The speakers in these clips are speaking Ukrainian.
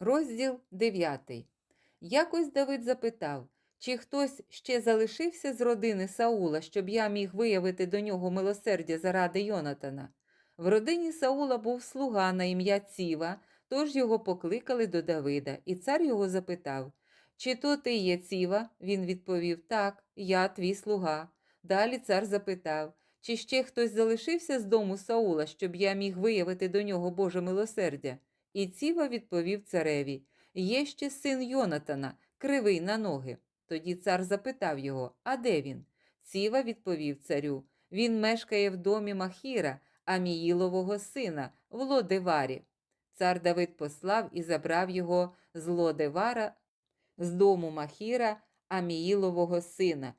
Розділ 9. Якось Давид запитав, чи хтось ще залишився з родини Саула, щоб я міг виявити до нього милосердя заради Йонатана. В родині Саула був слуга на ім'я Ціва, тож його покликали до Давида, і цар його запитав: Чи то ти є Ціва? Він відповів: Так, я твій слуга. Далі цар запитав, чи ще хтось залишився з дому Саула, щоб я міг виявити до нього Боже милосердя? І Ціва відповів цареві: Є ще син Йонатана, кривий на ноги. Тоді цар запитав його, а де він? Ціва відповів царю: Він мешкає в домі Махіра, Аміїлового сина, в Лодеварі. Цар Давид послав і забрав його з Лодевара, з дому Махіра, Аміїлового сина.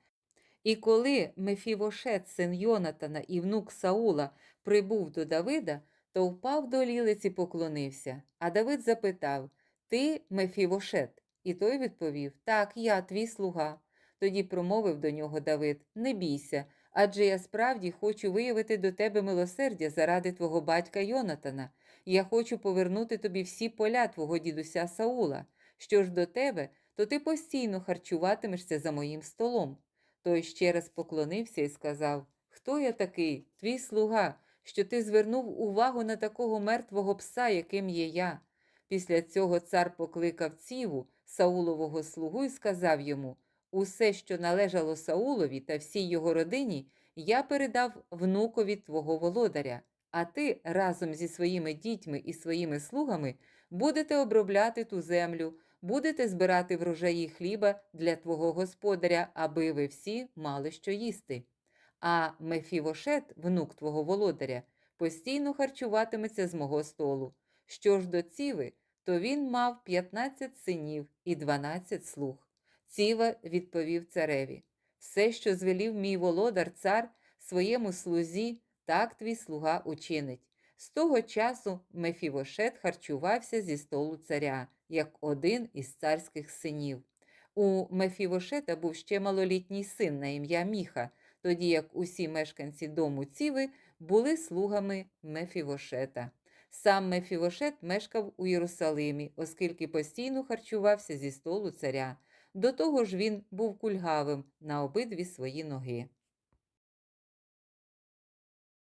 І коли Мефівошет, син Йонатана і внук Саула, прибув до Давида, то впав до лілиці поклонився. А Давид запитав: Ти Мефівошет? І той відповів: Так, я твій слуга. Тоді промовив до нього Давид: Не бійся, адже я справді хочу виявити до тебе милосердя заради твого батька Йонатана. Я хочу повернути тобі всі поля твого дідуся Саула. Що ж до тебе, то ти постійно харчуватимешся за моїм столом. Той ще раз поклонився і сказав: Хто я такий, твій слуга, що ти звернув увагу на такого мертвого пса, яким є я? Після цього цар покликав ціву, Саулового слугу, і сказав йому: Усе, що належало Саулові та всій його родині, я передав внукові твого володаря, а ти разом зі своїми дітьми і своїми слугами будете обробляти ту землю, будете збирати врожаї хліба для твого господаря, аби ви всі мали що їсти. А Мефівошет, внук твого володаря, постійно харчуватиметься з мого столу. Що ж до ціви, то він мав 15 синів і 12 слуг. Ціва відповів цареві: Все, що звелів мій володар цар своєму слузі, так твій слуга учинить. З того часу Мефівошет харчувався зі столу царя, як один із царських синів. У Мефівошета був ще малолітній син на ім'я Міха, тоді як усі мешканці дому Ціви були слугами Мефівошета. Сам Мефівошет мешкав у Єрусалимі, оскільки постійно харчувався зі столу царя. До того ж він був кульгавим на обидві свої ноги.